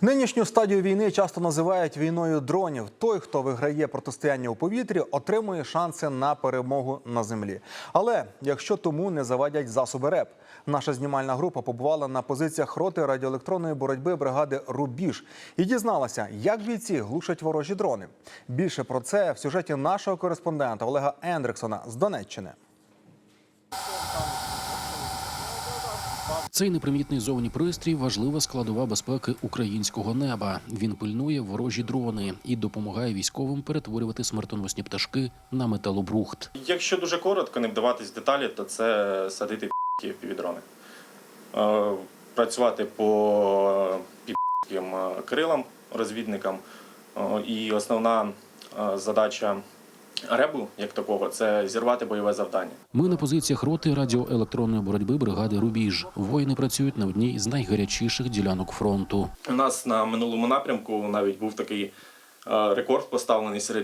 Нинішню стадію війни часто називають війною дронів. Той, хто виграє протистояння у повітрі, отримує шанси на перемогу на землі. Але якщо тому не завадять засоби РЕП, наша знімальна група побувала на позиціях роти радіоелектронної боротьби бригади Рубіж і дізналася, як бійці глушать ворожі дрони. Більше про це в сюжеті нашого кореспондента Олега Ендриксона з Донеччини. Цей непримітний зовні пристрій важлива складова безпеки українського неба. Він пильнує ворожі дрони і допомагає військовим перетворювати смертоносні пташки на металобрухт. Якщо дуже коротко, не вдаватись в деталі, то це садити пі півдрони. Е, Працювати по півським крилам, розвідникам. Е, І основна е, задача ребу, як такого, це зірвати бойове завдання. Ми на позиціях роти радіоелектронної боротьби бригади Рубіж. Воїни працюють на одній з найгарячіших ділянок фронту. У нас на минулому напрямку навіть був такий е, рекорд поставлений серед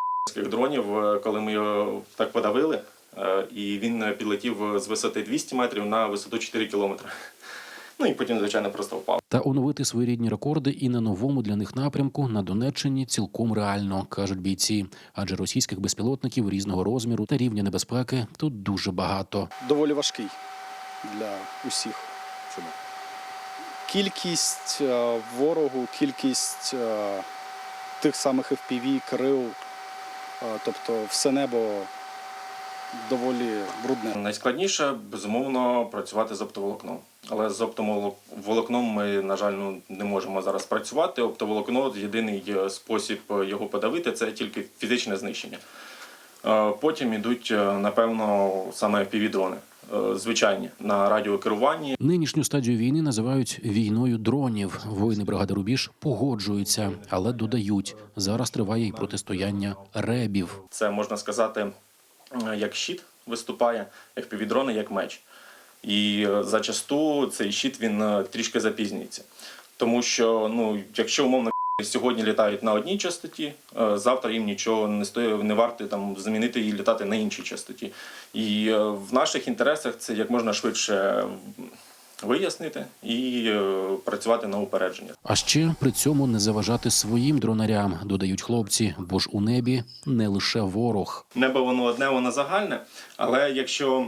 дронів, е, коли ми його так подавили, е, і він підлетів з висоти 200 метрів на висоту 4 кілометри. Ну і потім, звичайно, просто впав. Та оновити своєрідні рекорди і на новому для них напрямку на Донеччині цілком реально, кажуть бійці. Адже російських безпілотників різного розміру та рівня небезпеки тут дуже багато. доволі важкий для усіх. Чому? Кількість е, ворогу, кількість е, тих самих FPV, крил, е, тобто все небо доволі брудне. Найскладніше, безумовно, працювати з оптоволокном. Але з оптоволокном ми, на жаль, ну, не можемо зараз працювати. Оптоволокно єдиний е, спосіб його подавити це тільки фізичне знищення. Е, Потім йдуть, е, напевно, саме півдрони, звичайні на радіокеруванні. Нинішню стадію війни називають війною дронів. Воїни бригади Рубіж погоджуються, але додають зараз триває й протистояння ребів. Це можна сказати, е, як щит виступає, як півдрони, як меч. І е, зачасту цей щит він е, трішки запізнюється. Тому що, ну, якщо умовно сьогодні літають на одній частоті, е, завтра їм нічого не стоїть, не варто там замінити і літати на іншій частоті. І е, в наших інтересах це як можна швидше вияснити і е, працювати на упередження. А ще при цьому не заважати своїм дронарям, додають хлопці, бо ж у небі не лише ворог. Небо воно одне, воно загальне. Але якщо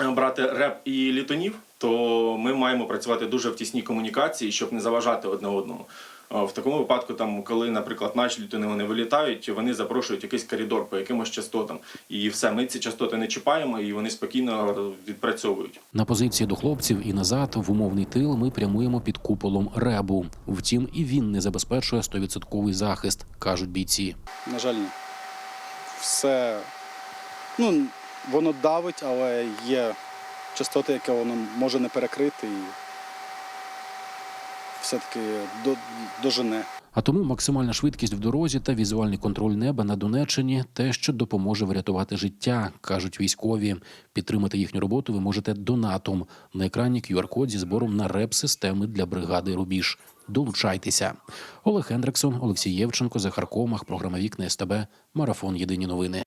брати реп і літунів, то ми маємо працювати дуже в тісній комунікації, щоб не заважати одне одному. Е, В такому випадку, там, коли, наприклад, наші літуни вони вилітають, вони запрошують якийсь коридор по якимось частотам. І все, ми ці частоти не чіпаємо, і вони спокійно відпрацьовують. На позиції до хлопців і назад в умовний тил ми прямуємо під куполом ребу. Втім, і він не забезпечує 100% захист, кажуть бійці. На жаль, ні. Все ну, воно давить, але є частоти, які воно може не перекрити і все-таки до, дожене. А тому максимальна швидкість в дорозі та візуальний контроль неба на Донеччині те, що допоможе врятувати життя, кажуть військові. Підтримати їхню роботу ви можете донатом на екрані QR-код зі збором на реп-системи для бригади Рубіж. Долучайтеся. Олег Хендриксон, Олексій Євченко, Захар Комах, програма Вікна СТБ, Марафон Єдині новини.